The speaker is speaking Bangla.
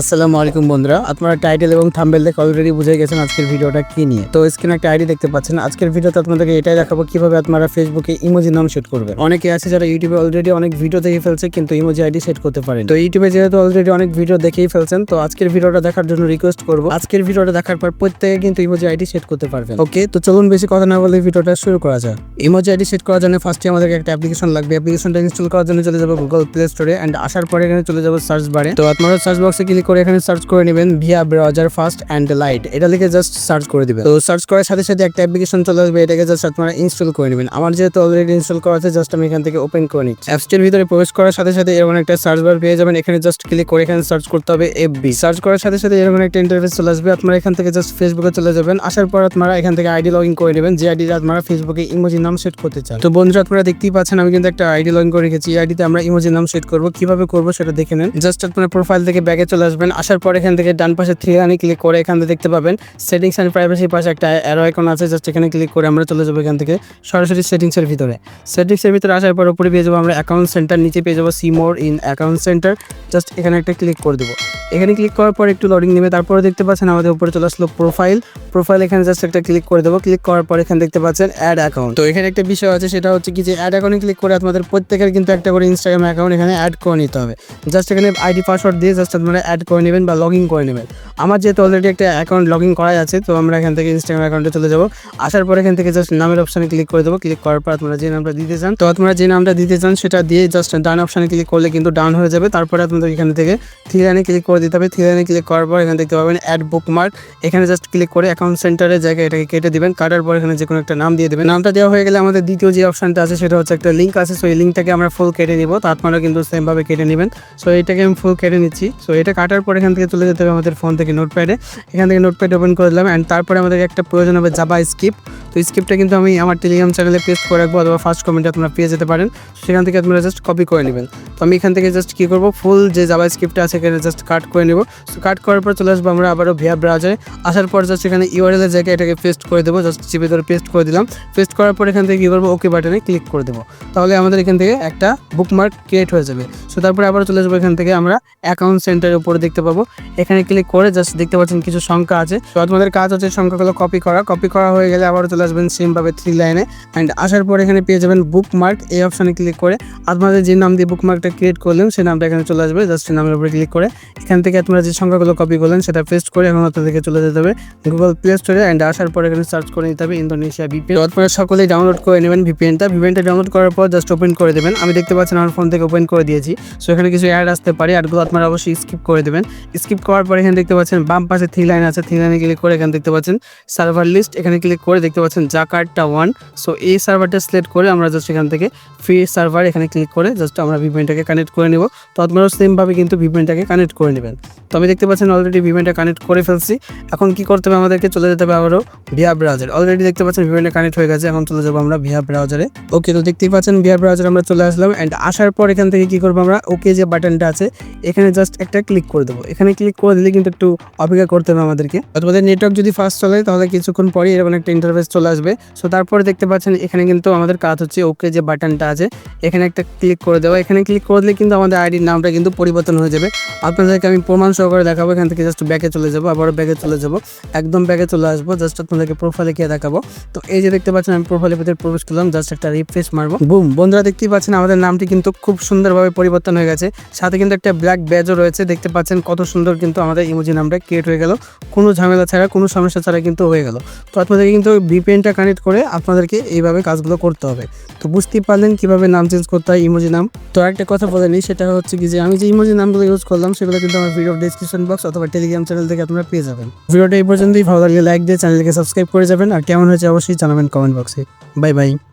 আসসালামু আলাইকুম বন্ধুরা, আপনারা টাইটেল এবং থাম্বেল দেখে অলরেডি বুঝে গেছেন আজকের ভিডিওটা কি নিয়ে। তো স্ক্রিনে একটা আইডি দেখতে পাচ্ছেন, আজকের ভিডিওতে আপনাদেরকে এটাই দেখাবো কীভাবে আপনারা ফেসবুকে ইমোজি নাম সেট করবেন। অনেকে আছে যারা ইউটিউবে অলরেডি অনেক ভিডিও দেখে ফেলছে, কিন্তু ইমোজি আইডি সেট করতে পারেন। তো ইউটিউবে যেহেতু অলরেডি অনেক ভিডিও দেখেই ফেলছেন, তো আজকের ভিডিওটা দেখার জন্য রিকোয়েস্ট করব। আজকের ভিডিওটা দেখার পর প্রত্যেকে কিন্তু ইমোজি আইডি সেট করতে পারবেন। ওকে, তো চলুন বেশি কথা না বলে ভিডিওটা শুরু করা যাক। ইমোজি আইডি সেট করার জন্য ফার্স্টে আমাদেরকে একটা অ্যাপ্লিকেশন লাগবে। অ্যাপ্লিকেশনটা ইনস্টল করার জন্য চলে যাব গুগল প্লে স্টোরে অ্যান্ড আসার পরে এখানে চলে যাব সার্চ বারে তো আপনারা সার্চ বক্সে ক্লিক করে এখানে সার্চ করে নেবেন via browser fast and light এটা লিখে জাস্ট সার্চ করে দিবেন। তো সার্চ করার সাথে সাথে একটা অ্যাপ্লিকেশন চলে আসবে, এটাকে জাস্ট আপনারা ইনস্টল করে নেবেন। আমার যেহেতু অলরেডি ইনস্টল করা আছে জাস্ট আমি এখান থেকে ওপেন করে নিচ্ছি। অ্যাপসটির ভিতরে প্রবেশ করার সাথে সাথে এরকম একটা সার্চ বার পেয়ে যাবেন। এখানে জাস্ট ক্লিক করে এখানে সার্চ করতে হবে এফবি সার্চ করার সাথে সাথে এরকম একটা ইন্টারফেস চলে আসবে। আপনারা এখান থেকে জাস্ট ফেসবুকে চলে যাবেন। আসার পর আপনারা এখান থেকে আইডি লগ ইন করে নেবেন। যে আইডি আপনারা ফেসবুকে ইমোজি নাম সেট করতে চান। তো বন্ধুরা, আপনারা দেখতেই পাচ্ছেন আমি কিন্তু একটা আইডি লগ ইন করে রেখেছি। এই আইডিতে আমরা ইমোজি নাম সেট করব। কীভাবে করব সেটা দেখে নেন। জাস্ট আপনার প্রোফাইল থেকে ব্যাগে চলে আসবেন, আসার পর এখান থেকে ডান পাশে থ্রি লাইনে ক্লিক করে এখান থেকে দেখতে পাবেন সেটিংস অ্যান্ড প্রাইভেসি পাশে একটা অ্যারো আইকন আছে জাস্ট এখানে ক্লিক করে আমরা চলে যাব এখান থেকে সরাসরি সেটিংসের ভিতরে। সেটিংসের ভিতরে আসার পর উপরে পেয়ে যাব আমরা অ্যাকাউন্ট সেন্টার নিচে পেয়ে যাব see more in account centre just এখানে একটা ক্লিক করে দেবো। এখানে ক্লিক করার পর একটু লোডিং নেবে, তারপরে দেখতে পাচ্ছেন আমাদের উপরে চলে আসলো প্রোফাইল প্রোফাইল এখানে জাস্ট একটা ক্লিক করে দেবো ক্লিক করার পর এখানে দেখতে পাচ্ছেন অ্যাড অ্যাকাউন্ট তো এখানে একটা বিষয় আছে, সেটা হচ্ছে কি যে অ্যাড অ্যাকাউন্টে ক্লিক করে আপনাদের প্রত্যেকের কিন্তু একটা করে ইনস্টাগ্রাম অ্যাকাউন্ট এখানে অ্যাড করে নিতে হবে। জাস্ট এখানে আইডি পাসওয়ার্ড দিয়ে জাস্ট আপনারা অ্যাড করে নেবেন বা লগ ইন করে নেবেন। আমার যেহেতু অলরেডি একটা অ্যাকাউন্ট লগ ইন করা আছে, তো আমরা এখান থেকে ইনস্টাগ্রাম অ্যাকাউন্টে চলে যাব। আসার পর এখান থেকে জাস্ট নামের অপশানে ক্লিক করে দেবো। ক্লিক করার পর আপনারা যে নামটা দিতে চান, তো আপনারা যে নামটা দিতে চান, সেটা দিয়ে জাস্ট ডান অপশানে ক্লিক করলে কিন্তু ডাউন হয়ে যাবে। তারপরে আপনাদের এখান থেকে থ্রি লাইনে ক্লিক করে দিতে হবে। থ্রি লাইনে ক্লিক করার পর এখানে দেখতে পাবেন অ্যাড বুকমার্ক এখানে জাস্ট ক্লিক করে অ্যাকাউন্ট সেন্টারের জায়গায় এটাকে কেটে দেবেন। কাটার পর এখানে যে কোনো একটা নাম দিয়ে দেবেন। নামটা দেওয়া হয়ে গেলে আমাদের দ্বিতীয় যে অপশানটা আছে, সেটা হচ্ছে একটা লিঙ্ক আছে। সো এই লিঙ্কটাকে আমরা ফুল কেটে নিব। তো আপনারা কিন্তু সেমভাবে কেটে নেবেন। সো এটাকে আমি ফুল কেটে নিচ্ছি। সো এটা কাটার পর এখান থেকে চলে যেতে হবে আমাদের ফোন থেকে নোটপ্যাডে এখান থেকে নোটপ্যাড ওপেন করে দিলাম অ্যান্ড তারপরে আমাদের একটা প্রয়োজন হবে জাবা স্কিপ তো স্কিপটা কিন্তু আমি আমার টেলিগ্রাম চ্যানেলে পেস্ট করে রাখব অথবা ফার্স্ট কমেন্টে আপনারা পেয়ে যেতে পারেন। সেখান থেকে আপনারা জাস্ট কপি করে নেবেন। তো আমি এখান থেকে জাস্ট কী করব? ফুল যে জাবা স্ক্রিপ্টটা আছে এখানে জাস্ট কাট করে নেব। সো কাট করার পর চলে আসব আমরা আবারও ভিয়া ব্রাউজারে আসার পর জাস্ট এখানে ইউআরএল এর জায়গায় এটাকে পেস্ট করে দেবো জাস্ট চিপে ধরে পেস্ট করে দিলাম। পেস্ট করার পর এখান থেকে কী করব? ওকে বাটনে ক্লিক করে দেবো। তাহলে আমাদের এখান থেকে একটা বুকমার্ক ক্রিয়েট হয়ে যাবে। সো তারপরে আবার চলে যাব এখান থেকে আমরা অ্যাকাউন্ট সেন্টারের উপরে দেখতে পাবো। এখানে ক্লিক করে জাস্ট দেখতে পাচ্ছেন কিছু সংখ্যা আছে। তো আপনাদের কাজ হচ্ছে সংখ্যাগুলো কপি করা। কপি করা হয়ে গেলে আবার চলে আসবেন সেমভাবে থ্রি লাইনে অ্যান্ড আসার পর এখানে পেয়ে যাবেন বুকমার্ক এই অপশানে ক্লিক করে আপনাদের যে নাম দিয়ে বুকমার্কটা ক্রিয়েট করলেন, সেই নামটা এখানে চলে আসবে জাস্ট সেই নামের উপরে ক্লিক করে। এখান থেকে আপনারা যে সংখ্যাগুলো কপি করলেন, সেটা পেস্ট করে এখন আপনাদেরকে চলে যেতে হবে গুগল প্লে স্টোরে অ্যান্ড আসার পর এখানে সার্চ করে নিতে হবে ইন্দোনেশিয়া ভিপিএন আপনারা সকলেই ডাউনলোড করে নেবেন ভিপিএনটা ভিপিএনটা ডাউনলোড করার পর জাস্ট ওপেন করে দেবেন। আমি দেখতে পাচ্ছেন আমার ফোন থেকে ওপেন করে দিয়েছি। সো এখানে কিছু অ্যাড আসতে পারে অ্যাডগুলো আপনারা অবশ্যই স্কিপ করে দেবেন। স্কিপ করার পর এখানে দেখতে পাচ্ছেন বাম পাশে থ্রি লাইন আছে। থ্রি লাইনে ক্লিক করে এখানে দেখতে পাচ্ছেন সার্ভার লিস্ট এখানে ক্লিক করে দেখতে পাচ্ছেন জাকার্ডটা ওয়ান সো এই সার্ভারটা সিলেক্ট করে আমরা জাস্ট এখান থেকে ফ্রি সার্ভার এখানে ক্লিক করে জাস্ট আমরা ভিপিএনটাকে কানেক্ট করে নেব। তো আপনারাও সেমভাবে কিন্তু ভিপিএনটাকে কানেক্ট করে নেবেন। তো আমি দেখতে পাচ্ছেন অলরেডি ভিপিএনটা কানেক্ট করে ফেলছি। এখন কি করতে হবে আমাদেরকে? চলে যেতে হবে আবারও ভিয়া ব্রাউজার অলরেডি দেখতে পাচ্ছেন ভিপিএনটা কানেক্ট হয়ে গেছে। এখন চলে যাব আমরা ভিয়া ব্রাউজারে ওকে তো দেখতেই পাচ্ছেন ভিয়া ব্রাউজার আমরা চলে আসলাম। অ্যান্ড আসার পর এখান থেকে কি করব আমরা? ওকে যে বাটনটা আছে, এখানে জাস্ট একটা ক্লিক করে দেবো। এখানে ক্লিক করে দিলে কিন্তু একটু অপেক্ষা করতে হবে আমাদেরকে। তোমাদের নেটওয়ার্ক যদি ফাস্ট চলে, তাহলে কিছুক্ষণ পরে এরকম একটা ইন্টারফেস চলে আসবে। সো তারপরে দেখতে পাচ্ছেন এখানে কিন্তু আমাদের কাজ হচ্ছে ওকে যে বাটনটা আছে, এখানে একটা ক্লিক করে দেওয়া। এখানে ক্লিক করে দিলে কিন্তু আমাদের আইডির নামটা কিন্তু পরিবর্তন হয়ে যাবে। আপনাদেরকে আমি প্রমাণ সহকারে দেখাবো, এখান থেকে জাস্ট ব্যাকে চলে যাব, আবারও ব্যাকে চলে যাব। একদম ব্যাকে চলে আসব জাস্ট আপনাদেরকে প্রোফাইলে গিয়ে দেখাবো। তো এই যে দেখতে পাচ্ছেন, আমি প্রোফাইলের ভিতরে প্রবেশ করলাম জাস্ট একটা রিফ্রেশ মারবো। বুম বন্ধুরা, দেখতেই পাচ্ছেন আমাদের নামটি কিন্তু খুব সুন্দরভাবে পরিবর্তন হয়ে গেছে। সাথে কিন্তু একটা ব্ল্যাক ব্যাজও রয়েছে, দেখতে পাচ্ছেন কত সুন্দর কিন্তু আমাদের ইমোজি নামটা ক্রিয়েট হয়ে গেল। কোনো ঝামেলা ছাড়া, কোনো সমস্যা ছাড়া কিন্তু হয়ে গেল। তো আপনাদেরকে কিন্তু ভিপিএনটা কানেক্ট করে আপনাদেরকে এইভাবে কাজগুলো করতে হবে। তো বুঝতেই পারলেন কীভাবে নাম চেঞ্জ করতে হয় ইমোজি নাম। তো একটা কথা বলে নিই, সেটা হচ্ছে কি যে আমি যে ইমোজি নামগুলো ইউজ করলাম, সেগুলো কিন্তু আমার ভিডিও ডিসক্রিপশন বক্স অথবা টেলিগ্রাম চ্যানেল থেকে আপনারা পেয়ে যাবেন। ভিডিওটা এই পর্যন্তই, ভালো লাগলে লাইক দিয়ে চ্যানেলকে সাবস্ক্রাইব করে যাবেন। আর কেমন হয়েছে অবশ্যই জানাবেন কমেন্ট বক্সে বাই বাই